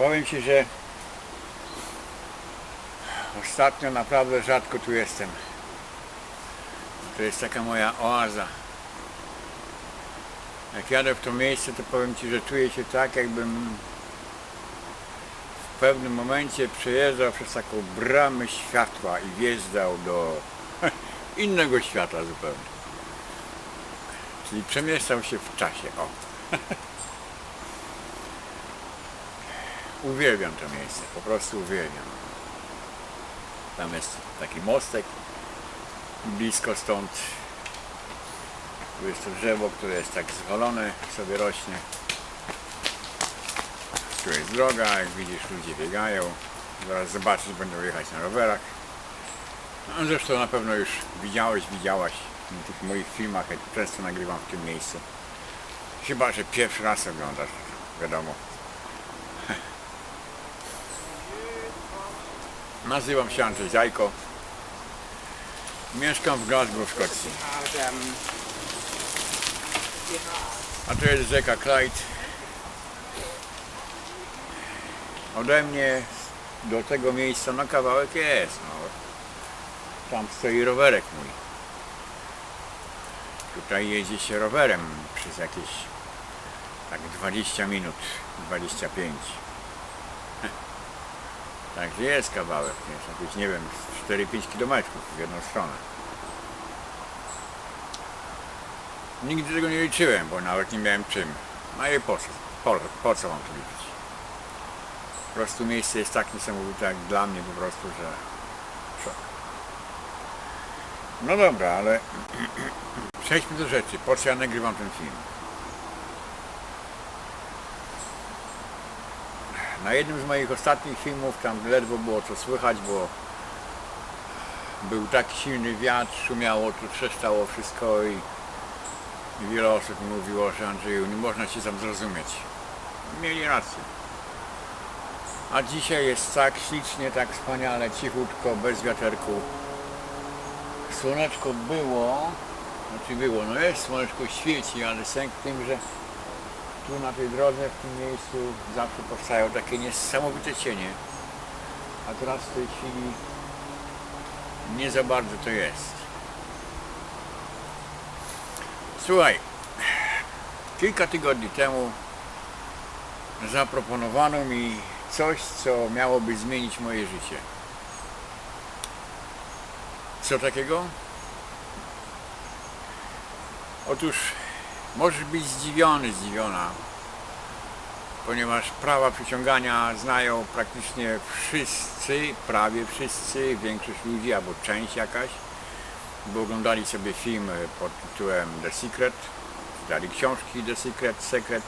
Powiem Ci, że ostatnio naprawdę rzadko tu jestem. To jest taka moja oaza. Jak jadę w to miejsce, to powiem Ci, że czuję się tak, jakbym w pewnym momencie przejeżdżał przez taką bramę światła i wjeżdżał do innego świata zupełnie. Czyli przemieszczał się w czasie. O. Uwielbiam to miejsce, po prostu uwielbiam. Tam jest taki mostek blisko stąd. Tu jest to drzewo, które jest tak zwalone, sobie rośnie. Tu jest droga, jak widzisz ludzie biegają. Zaraz zobaczysz, będą jechać na rowerach. No, zresztą na pewno już widziałeś, widziałaś w tych moich filmach, jak często nagrywam w tym miejscu. Chyba, że pierwszy raz oglądasz, wiadomo. Nazywam się Andrzej Zajko. Mieszkam w Glasgow, w Szkocji. A to jest rzeka Clyde. Ode mnie do tego miejsca no kawałek jest. No. Tam stoi rowerek mój. Tutaj jedzie się rowerem przez jakieś tak 20 minut, 25. Także jest kawałek, jest jakieś nie wiem, 4-5 kilometrów w jedną stronę. Nigdy tego nie liczyłem, bo nawet nie miałem czym. No i po co? Po, po co mam to liczyć? Po prostu miejsce jest tak niesamowite jak dla mnie po prostu, że szok. No dobra, ale przejdźmy do rzeczy. Po co ja nagrywam ten film? Na jednym z moich ostatnich filmów tam ledwo było co słychać, bo był tak silny wiatr, szumiało, tu trzeszczało wszystko i wiele osób mówiło, że Andrzeju, nie można Cię tam zrozumieć. Mieli rację. A dzisiaj jest tak ślicznie, tak wspaniale, cichutko, bez wiaterku. Słoneczko było, znaczy było, no jest słoneczko świeci, ale sęk tym, że tu na tej drodze, w tym miejscu zawsze powstają takie niesamowite cienie. A teraz w tej chwili nie za bardzo to jest. Słuchaj, kilka tygodni temu zaproponowano mi coś, co miałoby zmienić moje życie. Co takiego? Otóż możesz być zdziwiony, zdziwiona, ponieważ prawa przyciągania znają praktycznie wszyscy, prawie wszyscy, większość ludzi albo część jakaś bo oglądali sobie film pod tytułem The Secret, czytali książki The Secret, Secret,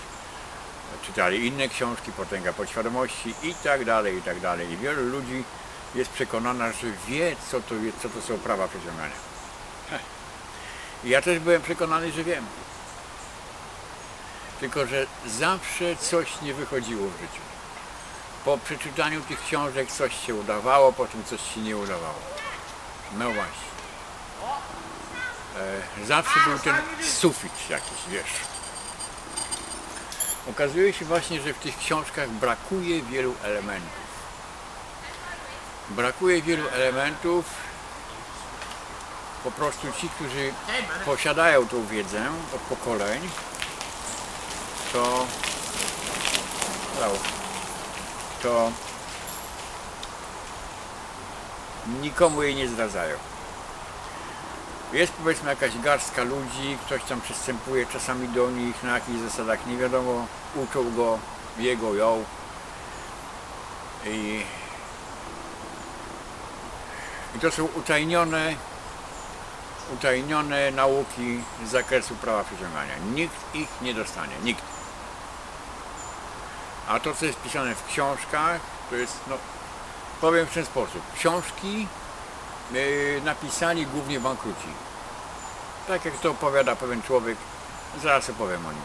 czytali inne książki, Potęga Podświadomości i tak dalej, i tak dalej. I wielu ludzi jest przekonana, że wie, co to, co to są prawa przyciągania. I ja też byłem przekonany, że wiem. Tylko, że zawsze coś nie wychodziło w życiu. Po przeczytaniu tych książek coś się udawało, potem coś się nie udawało. No właśnie. E, zawsze był ten sufit jakiś, wiesz. Okazuje się właśnie, że w tych książkach brakuje wielu elementów. Brakuje wielu elementów. Po prostu ci, którzy posiadają tą wiedzę od pokoleń, to, to nikomu jej nie zdradzają. Jest powiedzmy jakaś garstka ludzi, ktoś tam przystępuje czasami do nich na jakichś zasadach nie wiadomo, uczą go, jego, ją. I, I to są utajnione, utajnione nauki z zakresu prawa przyciągania. Nikt ich nie dostanie, nikt. A to, co jest pisane w książkach, to jest, no, powiem w ten sposób. Książki yy, napisali głównie bankruci. Tak jak to opowiada pewien człowiek, zaraz opowiem o nim.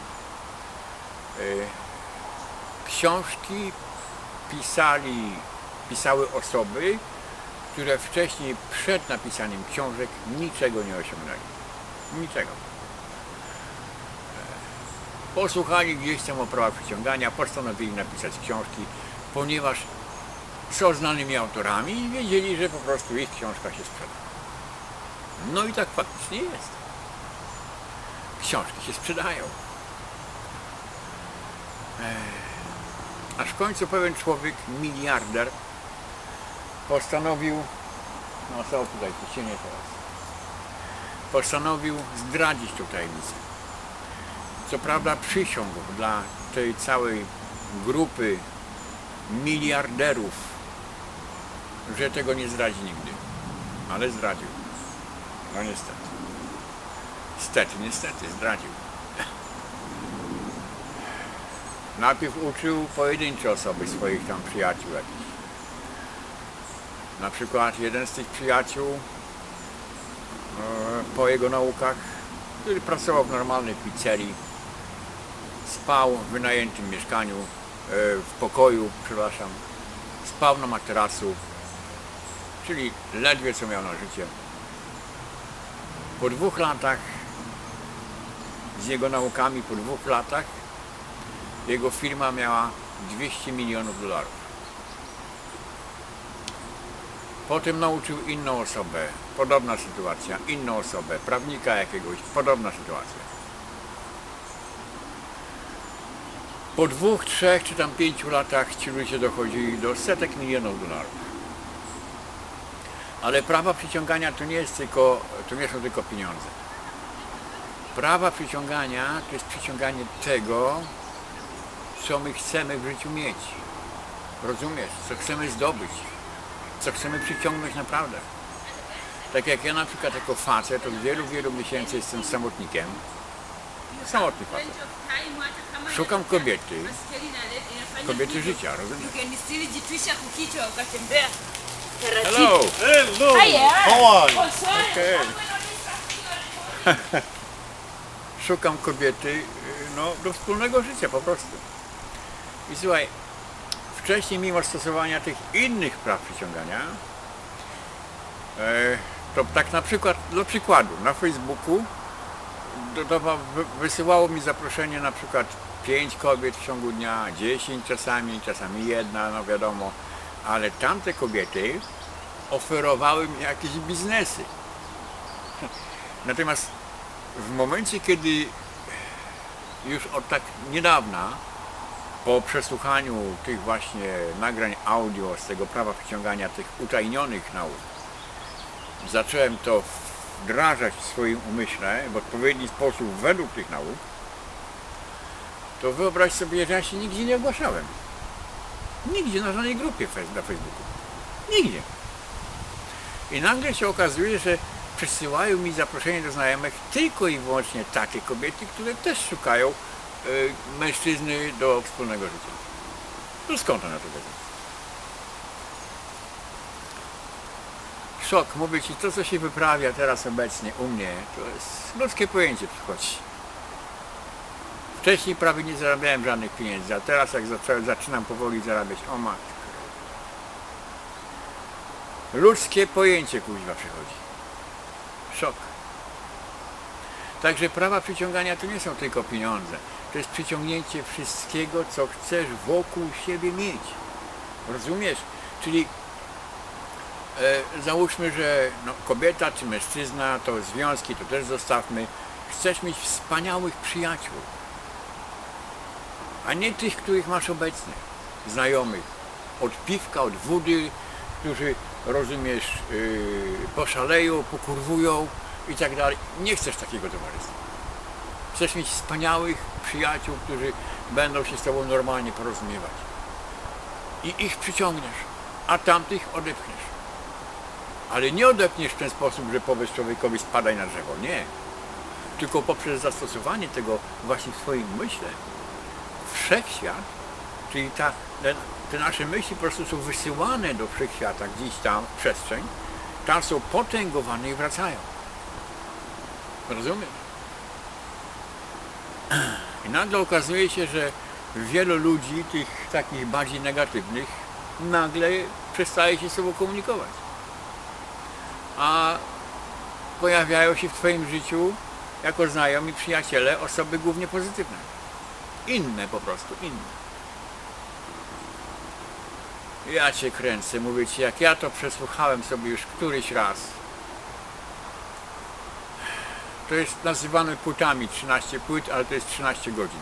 Yy, książki pisali, pisały osoby, które wcześniej przed napisaniem książek niczego nie osiągnęli. Niczego. Posłuchali gdzieś tam o prawach przyciągania, postanowili napisać książki, ponieważ są znanymi autorami i wiedzieli, że po prostu ich książka się sprzeda. No i tak faktycznie jest. Książki się sprzedają. Aż w końcu pewien człowiek, miliarder, postanowił, no są tutaj tu cienie teraz, postanowił zdradzić tę tajemnicę. Co prawda przysiągł dla tej całej grupy miliarderów, że tego nie zdradzi nigdy. Ale zdradził. No niestety. Niestety, niestety, zdradził. Najpierw uczył pojedyncze osoby swoich tam przyjaciół jakichś. Na przykład jeden z tych przyjaciół e, po jego naukach, który pracował w normalnej pizzerii, spał w wynajętym mieszkaniu, e, w pokoju, przepraszam, spał na materacu, czyli ledwie co miał na życie. Po dwóch latach z jego naukami, po dwóch latach jego firma miała 200 milionów dolarów. Potem nauczył inną osobę, podobna sytuacja, inną osobę, prawnika jakiegoś, podobna sytuacja. Po dwóch, trzech czy tam pięciu latach ci ludzie dochodzili do setek milionów dolarów. Ale prawa przyciągania to nie jest tylko, to nie są tylko pieniądze. Prawa przyciągania to jest przyciąganie tego, co my chcemy w życiu mieć. Rozumiesz? Co chcemy zdobyć. Co chcemy przyciągnąć naprawdę. Tak jak ja na przykład jako facet od wielu, wielu miesięcy jestem samotnikiem. Samotny facet. Szukam kobiety. Kobiety życia, rozumiesz? Hello! Hello. How are you? Okay. Szukam kobiety y, no, do wspólnego życia po prostu. I słuchaj, wcześniej mimo stosowania tych innych praw przyciągania, e, to tak na przykład, dla przykładu, na Facebooku do, do, wy- wysyłało mi zaproszenie na przykład 5 kobiet w ciągu dnia, 10 czasami, czasami jedna, no wiadomo, ale tamte kobiety oferowały mi jakieś biznesy. Natomiast w momencie, kiedy już od tak niedawna, po przesłuchaniu tych właśnie nagrań audio z tego prawa przyciągania tych utajnionych nauk, zacząłem to wdrażać w swoim umyśle w odpowiedni sposób według tych nauk, to wyobraź sobie, że ja się nigdzie nie ogłaszałem. Nigdzie, na żadnej grupie na Facebooku. Nigdzie. I nagle się okazuje, że przysyłają mi zaproszenie do znajomych tylko i wyłącznie takie kobiety, które też szukają y, mężczyzny do wspólnego życia. To skąd one to wiedzą? Szok, mówię Ci, to co się wyprawia teraz obecnie u mnie, to jest ludzkie pojęcie przychodzi. Wcześniej prawie nie zarabiałem żadnych pieniędzy, a teraz jak zacząłem, zaczynam powoli zarabiać, o matko. Ludzkie pojęcie kuźwa przychodzi. Szok. Także prawa przyciągania to nie są tylko pieniądze. To jest przyciągnięcie wszystkiego, co chcesz wokół siebie mieć. Rozumiesz? Czyli e, załóżmy, że no, kobieta czy mężczyzna, to związki, to też zostawmy. Chcesz mieć wspaniałych przyjaciół, a nie tych, których masz obecnie, znajomych. Od piwka, od wody, którzy, rozumiesz, yy, poszaleją, pokurwują i tak dalej. Nie chcesz takiego towarzystwa. Chcesz mieć wspaniałych przyjaciół, którzy będą się z Tobą normalnie porozumiewać. I ich przyciągniesz, a tamtych odepchniesz. Ale nie odepchniesz w ten sposób, że powiesz człowiekowi spadaj na drzewo. Nie. Tylko poprzez zastosowanie tego właśnie w swoim myśle, wszechświat, czyli ta, te, nasze myśli po prostu są wysyłane do wszechświata, gdzieś tam, w przestrzeń, tam są potęgowane i wracają. Rozumiesz? I nagle okazuje się, że wielu ludzi, tych takich bardziej negatywnych, nagle przestaje się z sobą komunikować. A pojawiają się w Twoim życiu jako znajomi, przyjaciele, osoby głównie pozytywne. Inne po prostu, inne. Ja cię kręcę, mówię ci, jak ja to przesłuchałem sobie już któryś raz. To jest nazywane płytami, 13 płyt, ale to jest 13 godzin.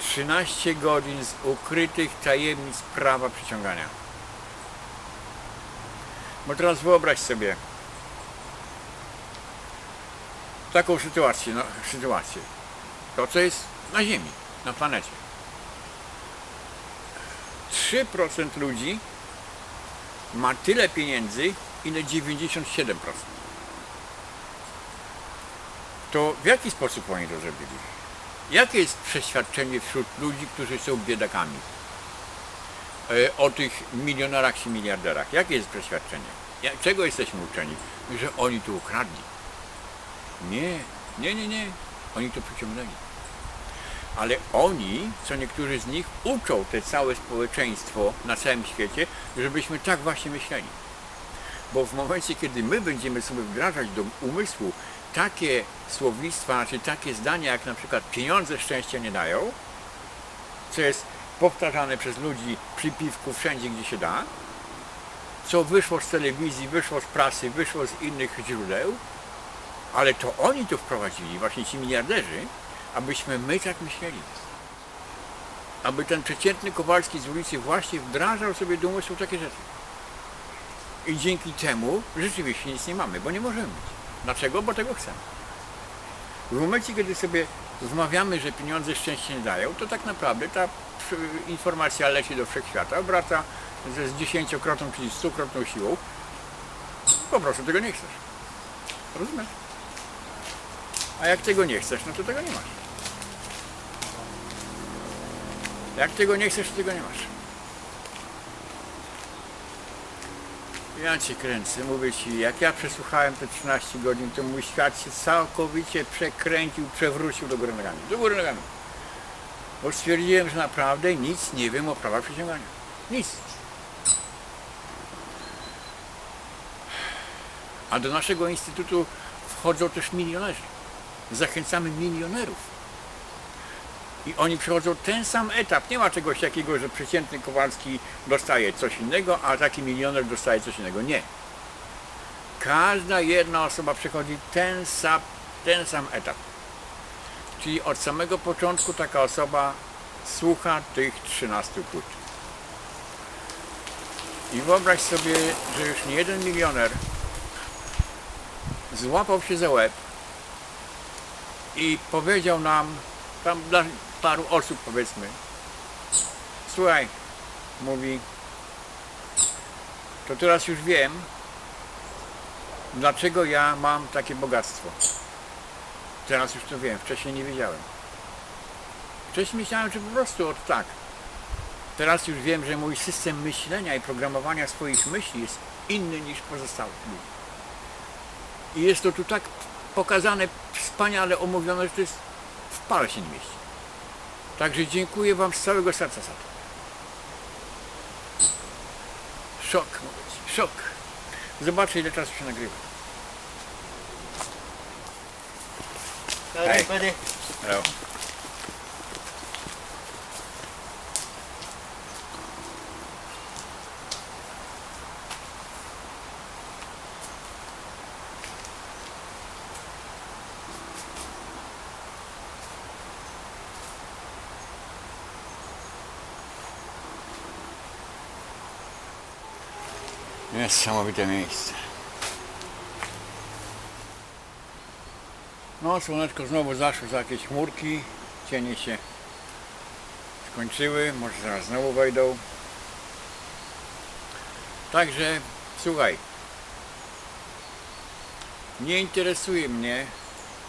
13 godzin z ukrytych tajemnic prawa przyciągania. Bo teraz wyobraź sobie taką sytuację, no, sytuację. To, co jest na Ziemi, na planecie. 3% ludzi ma tyle pieniędzy, ile 97%. To w jaki sposób oni to zrobili? Jakie jest przeświadczenie wśród ludzi, którzy są biedakami? E, O tych milionerach i miliarderach. Jakie jest przeświadczenie? Czego jesteśmy uczeni? Że oni tu ukradli. Nie, nie, nie, nie. Oni to przyciągnęli. Ale oni, co niektórzy z nich, uczą te całe społeczeństwo na całym świecie, żebyśmy tak właśnie myśleli. Bo w momencie, kiedy my będziemy sobie wdrażać do umysłu takie słownictwa, znaczy takie zdania, jak na przykład pieniądze szczęścia nie dają, co jest powtarzane przez ludzi przy piwku wszędzie, gdzie się da, co wyszło z telewizji, wyszło z prasy, wyszło z innych źródeł, ale to oni to wprowadzili, właśnie ci miliarderzy, abyśmy my tak myśleli. Aby ten przeciętny Kowalski z ulicy właśnie wdrażał sobie do umysłu takie rzeczy. I dzięki temu rzeczywiście nic nie mamy, bo nie możemy mieć. Dlaczego? Bo tego chcemy. W momencie, kiedy sobie wmawiamy, że pieniądze szczęście nie dają, to tak naprawdę ta informacja leci do wszechświata, wraca ze z dziesięciokrotną, czyli stukrotną siłą. Po prostu tego nie chcesz. Rozumiesz? A jak tego nie chcesz, no to tego nie masz. Jak tego nie chcesz, to tego nie masz. Ja cię kręcę, mówię ci, jak ja przesłuchałem te 13 godzin, to mój świat się całkowicie przekręcił, przewrócił do góry nogami. Do góry nogami. Bo stwierdziłem, że naprawdę nic nie wiem o prawach przyciągania. Nic. A do naszego instytutu wchodzą też milionerzy. Zachęcamy milionerów. I oni przechodzą ten sam etap. Nie ma czegoś takiego, że przeciętny Kowalski dostaje coś innego, a taki milioner dostaje coś innego. Nie. Każda jedna osoba przechodzi ten sam, ten sam etap. Czyli od samego początku taka osoba słucha tych 13 płyt. I wyobraź sobie, że już nie jeden milioner złapał się za łeb i powiedział nam, tam dla paru osób powiedzmy, słuchaj, mówi, to teraz już wiem, dlaczego ja mam takie bogactwo. Teraz już to wiem, wcześniej nie wiedziałem. Wcześniej myślałem, że po prostu od tak. Teraz już wiem, że mój system myślenia i programowania swoich myśli jest inny niż pozostałych ludzi. I jest to tu tak pokazane, wspaniale omówione, że to jest w pale się nie mieści. Także dziękuję Wam z całego serca za to. Szok, mówię szok. Zobaczcie ile czasu się nagrywa. Hej. Buddy. Niesamowite miejsce. No, słoneczko znowu zaszło za jakieś chmurki, cienie się skończyły, może zaraz znowu wejdą. Także, słuchaj, nie interesuje mnie,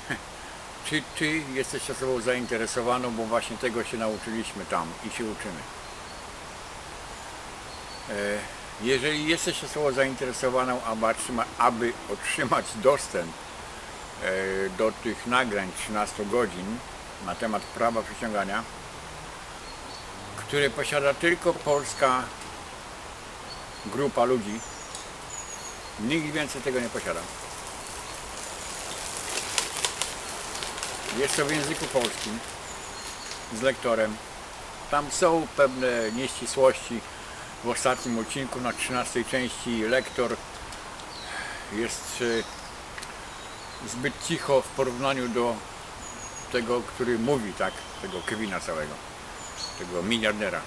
czy ty jesteś osobą zainteresowaną, bo właśnie tego się nauczyliśmy tam i się uczymy. E, Jeżeli jesteś osobą zainteresowaną, aby, otrzyma, aby otrzymać dostęp e, do tych nagrań 13 godzin na temat prawa przyciągania, które posiada tylko polska grupa ludzi. Nikt więcej tego nie posiada. Jest to w języku polskim. z lektorem. Tam są pewne nieścisłości. W ostatnim odcinku na 13 części lektor jest e, zbyt cicho w porównaniu do tego, który mówi, tak, tego Kevina całego, tego miliardera.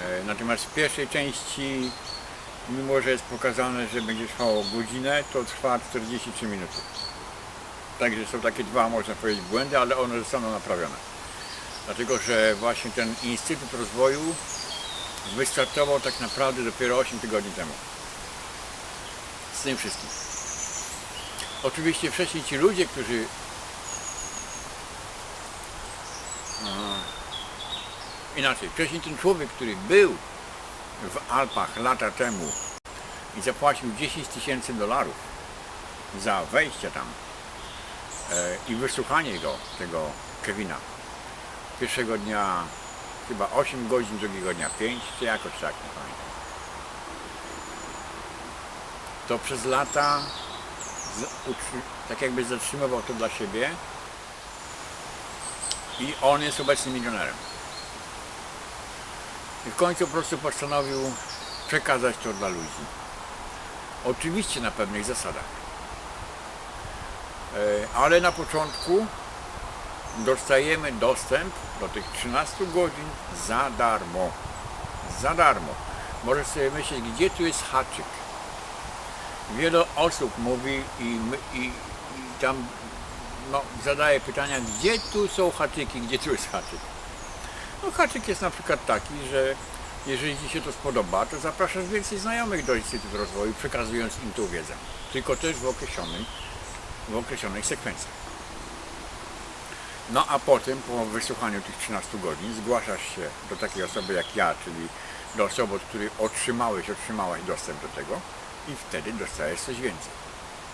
E, Natomiast w pierwszej części, mimo że jest pokazane, że będzie trwało godzinę, to trwa 43 minuty. Także są takie dwa, można powiedzieć, błędy, ale one zostaną naprawione. Dlatego, że właśnie ten Instytut Rozwoju wystartował tak naprawdę dopiero 8 tygodni temu. Z tym wszystkim. Oczywiście wcześniej ci ludzie, którzy e, inaczej, wcześniej ten człowiek, który był w Alpach lata temu i zapłacił 10 tysięcy dolarów za wejście tam e, i wysłuchanie go, tego Kevina. Pierwszego dnia chyba 8 godzin, drugiego dnia 5, czy jakoś tak, nie pamiętam. To przez lata tak jakby zatrzymywał to dla siebie i on jest obecnie milionerem. I w końcu po prostu postanowił przekazać to dla ludzi. Oczywiście na pewnych zasadach. E, Ale na początku dostajemy dostęp do tych 13 godzin za darmo. Za darmo. Możesz sobie myśleć, gdzie tu jest haczyk. Wiele osób mówi i, i, i tam no, zadaje pytania, gdzie tu są haczyki, gdzie tu jest haczyk. No haczyk jest na przykład taki, że jeżeli Ci się to spodoba, to zapraszasz więcej znajomych do Instytutu Rozwoju, przekazując im tą wiedzę. Tylko też w określonym, w określonej sekwencji. No a potem, po wysłuchaniu tych 13 godzin, zgłaszasz się do takiej osoby jak ja, czyli do osoby, od której otrzymałeś, otrzymałaś dostęp do tego i wtedy dostajesz coś więcej.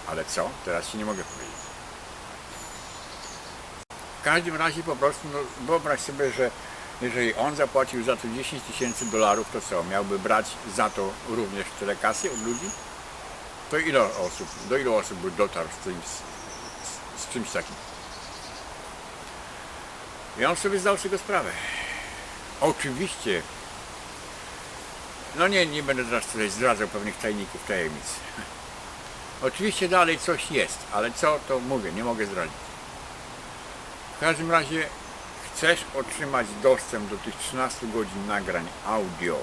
Ale co? Teraz Ci nie mogę powiedzieć. W każdym razie po prostu, no, wyobraź sobie, że jeżeli on zapłacił za to 10 tysięcy dolarów, to co? Miałby brać za to również tyle kasy od ludzi? To ile osób, do ilu osób by dotarł z, tym, z, z czymś takim? I on sobie zdał z tego sprawę. Oczywiście, no nie, nie będę teraz tutaj zdradzał pewnych tajników, tajemnic. Oczywiście dalej coś jest, ale co to mówię, nie mogę zdradzić. W każdym razie chcesz otrzymać dostęp do tych 13 godzin nagrań audio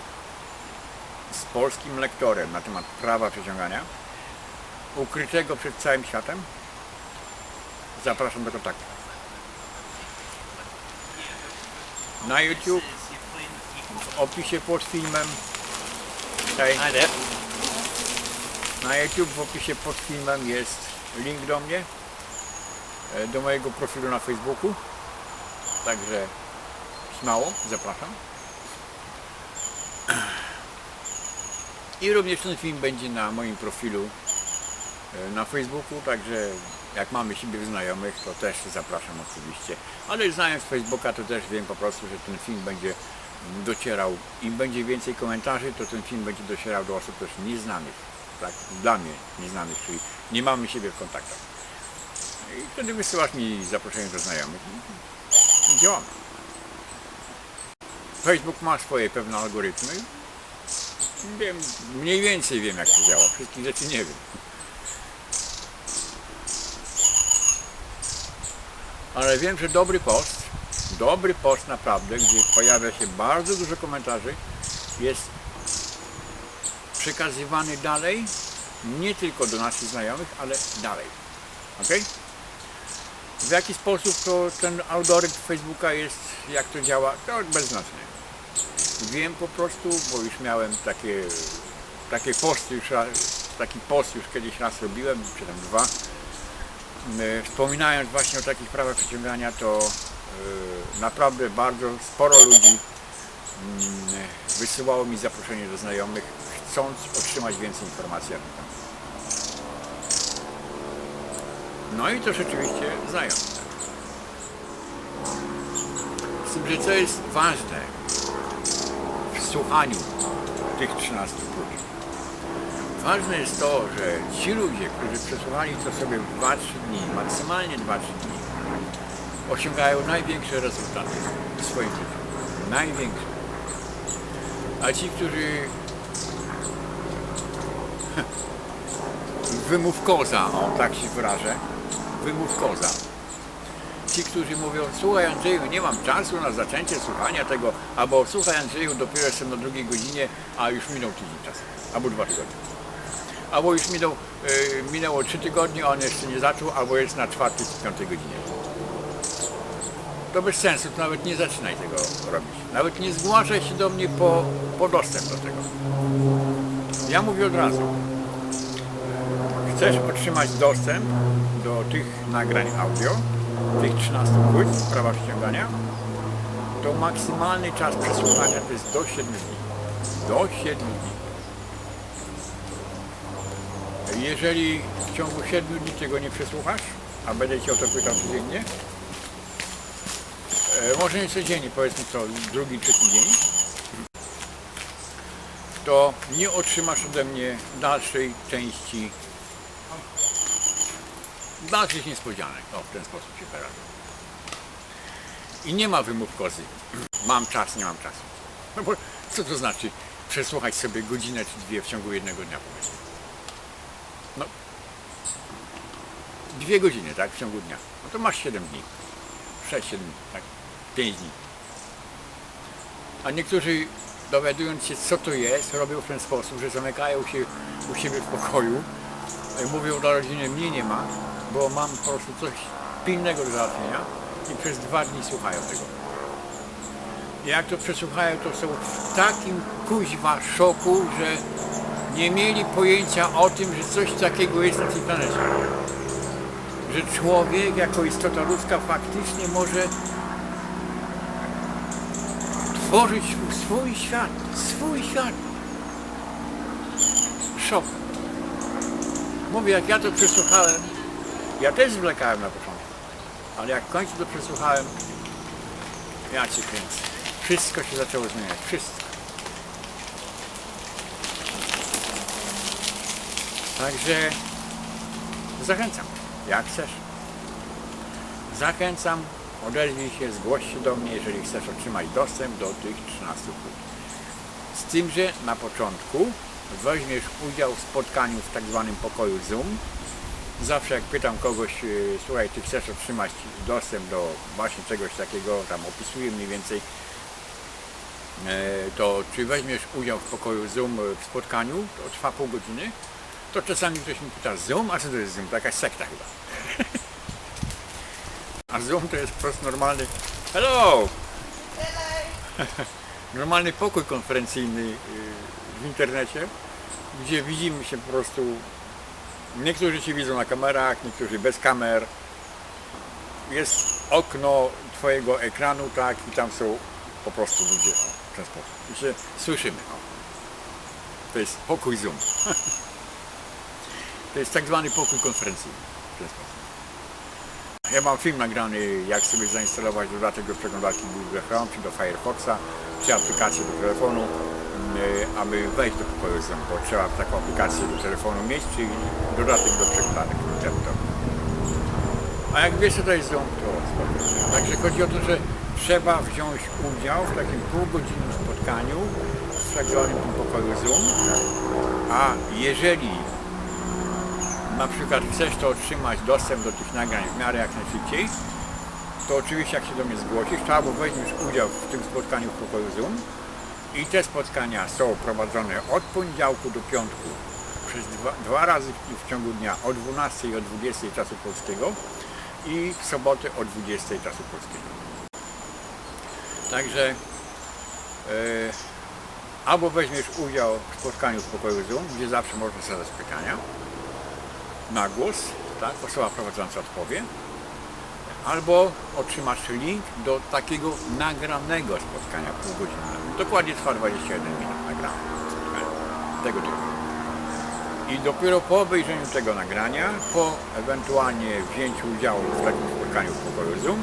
z polskim lektorem na temat prawa przeciągania, ukrytego przed całym światem, zapraszam do kontaktu. Na YouTube, w opisie pod filmem, hej, na YouTube w opisie pod filmem jest link do mnie, e, do mojego profilu na Facebooku. Także śmiało, zapraszam. I również ten film będzie na moim profilu e, na Facebooku, także jak mamy siebie znajomych, to też zapraszam oczywiście. Ale znając Facebooka, to też wiem po prostu, że ten film będzie docierał, im będzie więcej komentarzy, to ten film będzie docierał do osób też nieznanych, tak, dla mnie nieznanych, czyli nie mamy siebie w kontaktach. I wtedy wysyłasz mi zaproszenie do znajomych i działamy. Facebook ma swoje pewne algorytmy. Wiem, mniej więcej wiem jak to działa, wszystkich rzeczy nie wiem. Ale wiem, że dobry post, dobry post naprawdę, gdzie pojawia się bardzo dużo komentarzy, jest przekazywany dalej, nie tylko do naszych znajomych, ale dalej. Ok? W jaki sposób to ten algorytm Facebooka jest, jak to działa, to beznacznie. Wiem po prostu, bo już miałem takie, takie posty, już, taki post już kiedyś raz robiłem, czy tam dwa, Wspominając właśnie o takich prawach przeciągania, to e, naprawdę bardzo sporo ludzi mm, wysyłało mi zaproszenie do znajomych, chcąc otrzymać więcej informacji. No i to rzeczywiście znajomi. Z tym, że co jest ważne w słuchaniu tych 13 ludzi. Ważne jest to, że ci ludzie, którzy przesłuchali to sobie w 2-3 dni, maksymalnie 2-3 dni, osiągają największe rezultaty w swoim życiu. Największe. A ci, którzy wymówkoza, o tak się wyrażę, wymówkoza. Ci, którzy mówią, słuchaj Andrzeju, nie mam czasu na zaczęcie słuchania tego, albo słuchaj Andrzeju, dopiero jestem na drugiej godzinie, a już minął tydzień czasu, albo dwa tygodnie. Albo już minął, y, minęło trzy tygodnie, a on jeszcze nie zaczął, albo jest na czwartej czy piątej godzinie. To bez sensu, to nawet nie zaczynaj tego robić. Nawet nie zgłaszaj się do mnie po, po dostęp do tego. Ja mówię od razu. Chcesz otrzymać dostęp do tych nagrań audio, tych 13 płyt w prawach ściągania, to maksymalny czas przesłuchania to jest do 7 dni. Do 7 dni. Jeżeli w ciągu 7 dni tego nie przesłuchasz, a będę Cię o to pytał codziennie, e, może nie codziennie, powiedzmy to drugi, trzeci dzień, to nie otrzymasz ode mnie dalszej części dalszych niespodzianek. O, w ten sposób się wyrażę. I nie ma wymów kozy. Mam czas, nie mam czasu. No bo co to znaczy przesłuchać sobie godzinę czy dwie w ciągu jednego dnia powiedzmy? Dwie godziny, tak, w ciągu dnia. No to masz 7 dni. 6-7 dni, tak? 5 dni. A niektórzy dowiadując się co to jest, robią w ten sposób, że zamykają się u siebie w pokoju, e, mówią do rodziny, mnie nie ma, bo mam po prostu coś pilnego do załatwienia i przez dwa dni słuchają tego. I jak to przesłuchają, to są w takim kuźwa szoku, że nie mieli pojęcia o tym, że coś takiego jest na tej planecie. Że człowiek jako istota ludzka faktycznie może tworzyć swój świat, swój świat. Szok. Mówię, jak ja to przesłuchałem, ja też zwlekałem na początku, ale jak w końcu to przesłuchałem, ja cię kręcę. Wszystko się zaczęło zmieniać, wszystko. Także zachęcam, jak chcesz. Zachęcam, odezwij się, zgłoś się do mnie, jeżeli chcesz otrzymać dostęp do tych 13 płyt. Z tym, że na początku weźmiesz udział w spotkaniu w tak zwanym pokoju Zoom. Zawsze jak pytam kogoś, y, słuchaj, ty chcesz otrzymać dostęp do właśnie czegoś takiego, tam opisuję mniej więcej, e, to czy weźmiesz udział w pokoju Zoom w spotkaniu, to trwa pół godziny, to czasami ktoś mi pyta, Zoom? A co to jest Zoom? To jakaś sekta chyba. A Zoom to jest po prostu normalny, hello! normalny pokój konferencyjny y, w internecie, gdzie widzimy się po prostu, niektórzy się widzą na kamerach, niektórzy bez kamer. Jest okno twojego ekranu, tak, i tam są po prostu ludzie o, w ten sposób. I się słyszymy. To jest pokój Zoom. to jest tak zwany pokój konferencyjny. Ja mam film nagrany, jak sobie zainstalować dodatek do przeglądarki Google Chrome, czy do Firefoxa, czy aplikację do telefonu, y, aby wejść do pokoju Zoom, bo trzeba taką aplikację do telefonu mieć, czyli dodatek do przeglądarek internetowych. A jak wiesz, to jest Zoom, to. Także chodzi o to, że trzeba wziąć udział w takim półgodzinnym spotkaniu w tak zwanym pokoju Zoom, a jeżeli na przykład chcesz to otrzymać dostęp do tych nagrań w miarę jak najszybciej, to oczywiście jak się do mnie zgłosisz, to albo weźmiesz udział w tym spotkaniu w pokoju Zoom i te spotkania są prowadzone od poniedziałku do piątku przez dwa, dwa razy w, ciągu dnia o 12 i o 20 czasu polskiego i w sobotę o 20 czasu polskiego. Także e, albo weźmiesz udział w spotkaniu w pokoju Zoom, gdzie zawsze można zadać pytania, na głos, tak, osoba prowadząca odpowie, albo otrzymasz link do takiego nagranego spotkania półgodzinnego. Dokładnie trwa 21 minut nagrane tego typu. I dopiero po obejrzeniu tego nagrania, po ewentualnie wzięciu udziału w takim spotkaniu w pokoju Zoom,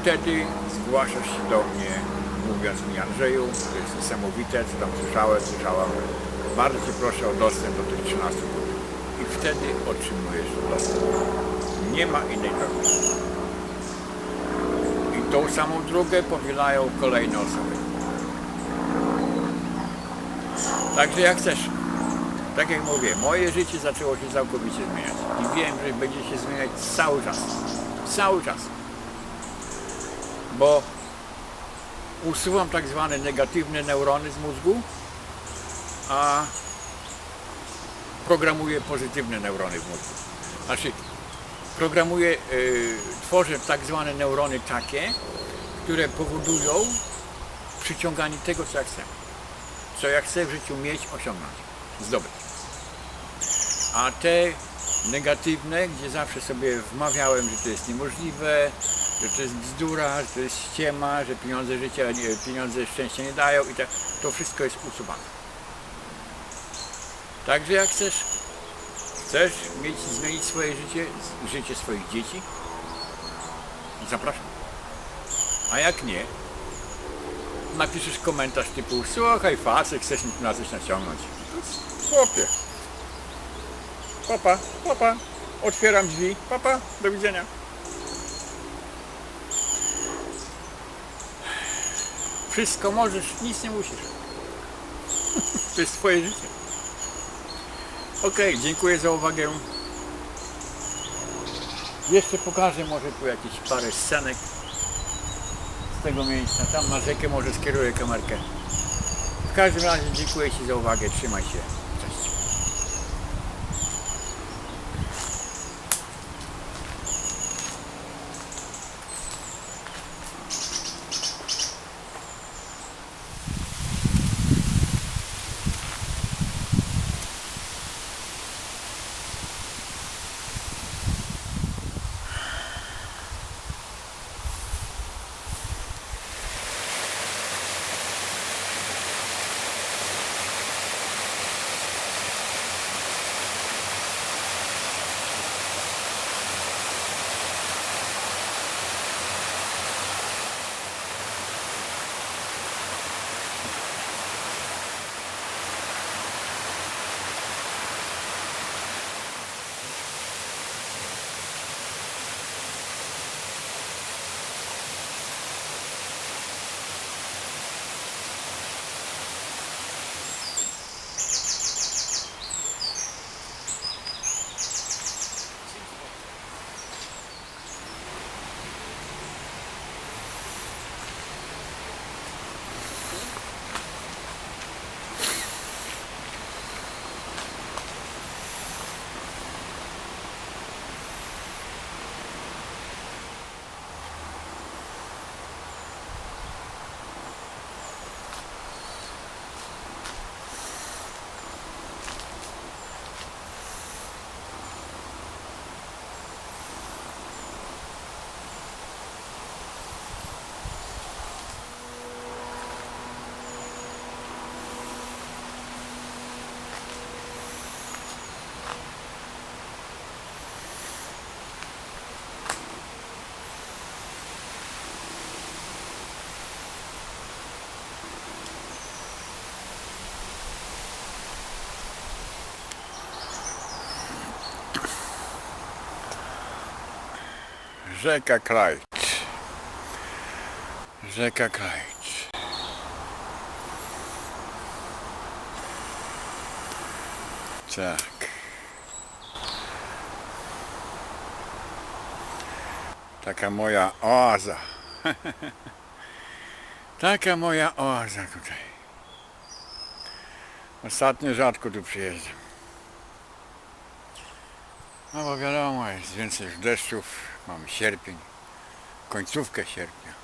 wtedy zgłaszasz się do mnie, mówiąc mi Andrzeju, to jest niesamowite, co tam słyszałem, słyszałam, bardzo Cię proszę o dostęp do tych 13 punktów i wtedy otrzymujesz dostęp. Nie ma innej drogi. tą samą drogę powielają kolejne osoby. Także jak chcesz, tak jak mówię, moje życie zaczęło się całkowicie zmieniać i wiem, że będzie się zmieniać cały czas. Cały czas. Bo usuwam tak zwane negatywne neurony z mózgu, a programuję pozytywne neurony w mózgu. Znaczy, programuję, y, tworzę tak zwane neurony takie, które powodują przyciąganie tego, co ja chcę. Co ja chcę w życiu mieć, osiągnąć, zdobyć. A te negatywne, gdzie zawsze sobie wmawiałem, że to jest niemożliwe, że to jest bzdura, że to jest ściema, że pieniądze życia, pieniądze szczęścia nie dają i tak, to wszystko jest usuwane. Także jak chcesz, chcesz mieć, zmienić swoje życie, życie swoich dzieci, zapraszam. A jak nie, napiszesz komentarz typu słuchaj facet, chcesz mi na coś naciągnąć. Chłopie. Papa, papa. Otwieram drzwi. Papa, do widzenia. Wszystko możesz, nic nie musisz. To jest twoje życie. Okej, dziękuję za uwagę. Jeszcze pokażę może tu jakieś parę scenek z tego miejsca. Tam na rzekę może skieruję kamerkę. W każdym razie dziękuję Ci za uwagę. Trzymaj się. Rzeka Klajcz. Rzeka Klajcz. Tak. Taka moja oaza. Taka moja oaza tutaj. Ostatnio rzadko tu przyjeżdżam. No bo wiadomo, jest więcej deszczów, mamy sierpień, końcówkę sierpnia.